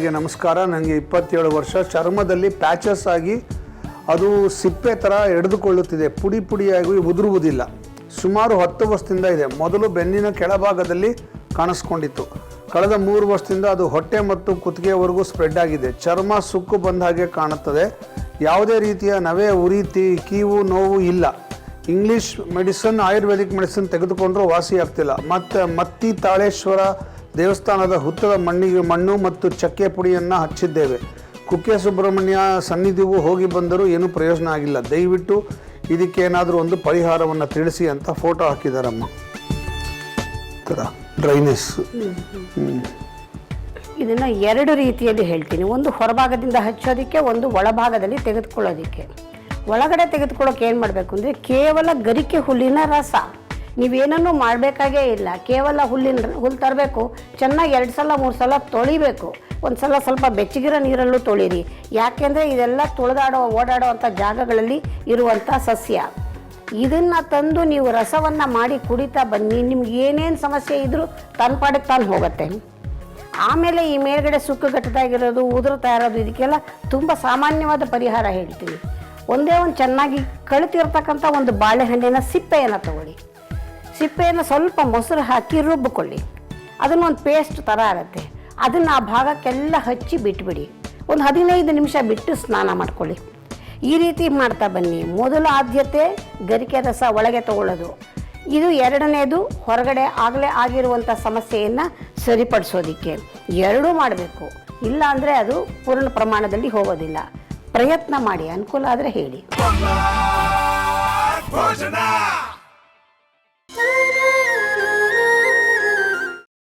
ಅವರಿಗೆ ನಮಸ್ಕಾರ. ನನಗೆ ಇಪ್ಪತ್ತೇಳು ವರ್ಷ. ಚರ್ಮದಲ್ಲಿ ಪ್ಯಾಚಸ್ ಆಗಿ ಅದು ಸಿಪ್ಪೆ ಥರ ಹಿಡಿದುಕೊಳ್ಳುತ್ತಿದೆ ಪುಡಿ ಪುಡಿಯಾಗಿ ಉದುರುವುದಿಲ್ಲ. ಸುಮಾರು ಹತ್ತು ವರ್ಷದಿಂದ ಇದೆ. ಮೊದಲು ಬೆನ್ನಿನ ಕೆಳಭಾಗದಲ್ಲಿ ಕಾಣಿಸ್ಕೊಂಡಿತ್ತು. ಕಳೆದ ಮೂರು ವರ್ಷದಿಂದ ಅದು ಹೊಟ್ಟೆ ಮತ್ತು ಕುತ್ತಿಗೆವರೆಗೂ ಸ್ಪ್ರೆಡ್ ಆಗಿದೆ. ಚರ್ಮ ಸುಕ್ಕು ಬಂದ ಹಾಗೆ ಕಾಣುತ್ತದೆ. ಯಾವುದೇ ರೀತಿಯ ನವೆ, ಉರಿತಿ, ಕೀವು, ನೋವು ಇಲ್ಲ. ಇಂಗ್ಲಿಷ್ ಮೆಡಿಸನ್, ಆಯುರ್ವೇದಿಕ್ ಮೆಡಿಸಿನ್ ತೆಗೆದುಕೊಂಡ್ರೂ ವಾಸಿ ಆಗ್ತಿಲ್ಲ ಮತ್ತು ಮತ್ತಿ ತಾಳೇಶ್ವರ ದೇವಸ್ಥಾನದ ಹುತ್ತದ ಮಣ್ಣಿಗೆ ಮಣ್ಣು ಮತ್ತು ಚಕ್ಕೆ ಪುಡಿಯನ್ನು ಹಚ್ಚಿದ್ದೇವೆ. ಕುಕ್ಕೆ ಸುಬ್ರಹ್ಮಣ್ಯ ಸನ್ನಿಧಿಗೂ ಹೋಗಿ ಬಂದರೂ ಏನೂ ಪ್ರಯೋಜನ ಆಗಿಲ್ಲ. ದಯವಿಟ್ಟು ಇದಕ್ಕೇನಾದರೂ ಒಂದು ಪರಿಹಾರವನ್ನು ತಿಳಿಸಿ ಅಂತ ಫೋಟೋ ಹಾಕಿದಾರಮ್ಮ. ಡ್ರೈನೆಸ್. ಇದನ್ನು ಎರಡು ರೀತಿಯಲ್ಲಿ ಹೇಳ್ತೀನಿ. ಒಂದು ಹೊರಭಾಗದಿಂದ ಹಚ್ಚೋದಕ್ಕೆ, ಒಂದು ಒಳಭಾಗದಲ್ಲಿ ತೆಗೆದುಕೊಳ್ಳೋದಕ್ಕೆ. ಒಳಗಡೆ ತೆಗೆದುಕೊಳ್ಳೋಕೆ ಏನು ಮಾಡಬೇಕು ಅಂದರೆ ಕೇವಲ ಗರಿಕೆ ಹುಲ್ಲಿನ ರಸ. ನೀವೇನನ್ನೂ ಮಾಡಬೇಕಾಗೇ ಇಲ್ಲ. ಕೇವಲ ಹುಲ್ಲಿನ ಹುಲ್ಲು ತರಬೇಕು. ಚೆನ್ನಾಗಿ ಎರಡು ಸಲ, ಮೂರು ಸಲ ತೊಳಿಬೇಕು. ಒಂದು ಸಲ ಸ್ವಲ್ಪ ಬೆಚ್ಚಗಿರೋ ನೀರಲ್ಲೂ ತೊಳೀರಿ. ಯಾಕೆಂದರೆ ಇದೆಲ್ಲ ತುಳಿದಾಡೋ, ಓಡಾಡೋ ಅಂಥ ಜಾಗಗಳಲ್ಲಿ ಇರುವಂಥ ಸಸ್ಯ. ಇದನ್ನು ತಂದು ನೀವು ರಸವನ್ನು ಮಾಡಿ ಕುಡಿತಾ ಬನ್ನಿ. ನಿಮ್ಗೆ ಏನೇನು ಸಮಸ್ಯೆ ಇದ್ದರೂ ತನ್ನ ಪಾಡಕ್ಕೆ ತಾನು ಹೋಗುತ್ತೆ. ಆಮೇಲೆ ಈ ಮೇಲ್ಗಡೆ ಸುಕ್ಕು ಗಟ್ಟದಾಗಿರೋದು ಉದುರು ಇರೋದು ಇದಕ್ಕೆಲ್ಲ ತುಂಬ ಸಾಮಾನ್ಯವಾದ ಪರಿಹಾರ ಹೇಳ್ತೀವಿ ಒಂದೇ ಒಂದು ಚೆನ್ನಾಗಿ ಕಳಿತಿರ್ತಕ್ಕಂಥ ಒಂದು ಬಾಳೆಹಣ್ಣಿನ ಸಿಪ್ಪೆಯನ್ನು ತಗೊಳ್ಳಿ. ಸಿಪ್ಪೆಯನ್ನು ಸ್ವಲ್ಪ ಮೊಸರು ಹಾಕಿ ರುಬ್ಬಿಕೊಳ್ಳಿ. ಅದನ್ನು ಒಂದು ಪೇಸ್ಟ್ ಥರ ಆಗುತ್ತೆ. ಅದನ್ನು ಆ ಭಾಗಕ್ಕೆಲ್ಲ ಹಚ್ಚಿ ಬಿಟ್ಬಿಡಿ. ಒಂದು ಹದಿನೈದು ನಿಮಿಷ ಬಿಟ್ಟು ಸ್ನಾನ ಮಾಡ್ಕೊಳ್ಳಿ. ಈ ರೀತಿ ಮಾಡ್ತಾ ಬನ್ನಿ. ಮೊದಲ ಆದ್ಯತೆ, ಗರಿಕೆ ರಸ ಒಳಗೆ ತಗೊಳ್ಳೋದು. ಇದು ಎರಡನೇದು, ಹೊರಗಡೆ ಆಗಲೇ ಆಗಿರುವಂಥ ಸಮಸ್ಯೆಯನ್ನು ಸರಿಪಡಿಸೋದಕ್ಕೆ. ಎರಡೂ ಮಾಡಬೇಕು. ಇಲ್ಲ ಅಂದರೆ ಅದು ಪೂರ್ಣ ಪ್ರಮಾಣದಲ್ಲಿ ಹೋಗೋದಿಲ್ಲ. ಪ್ರಯತ್ನ ಮಾಡಿ. ಅನುಕೂಲ ಆದರೆ ಹೇಳಿ.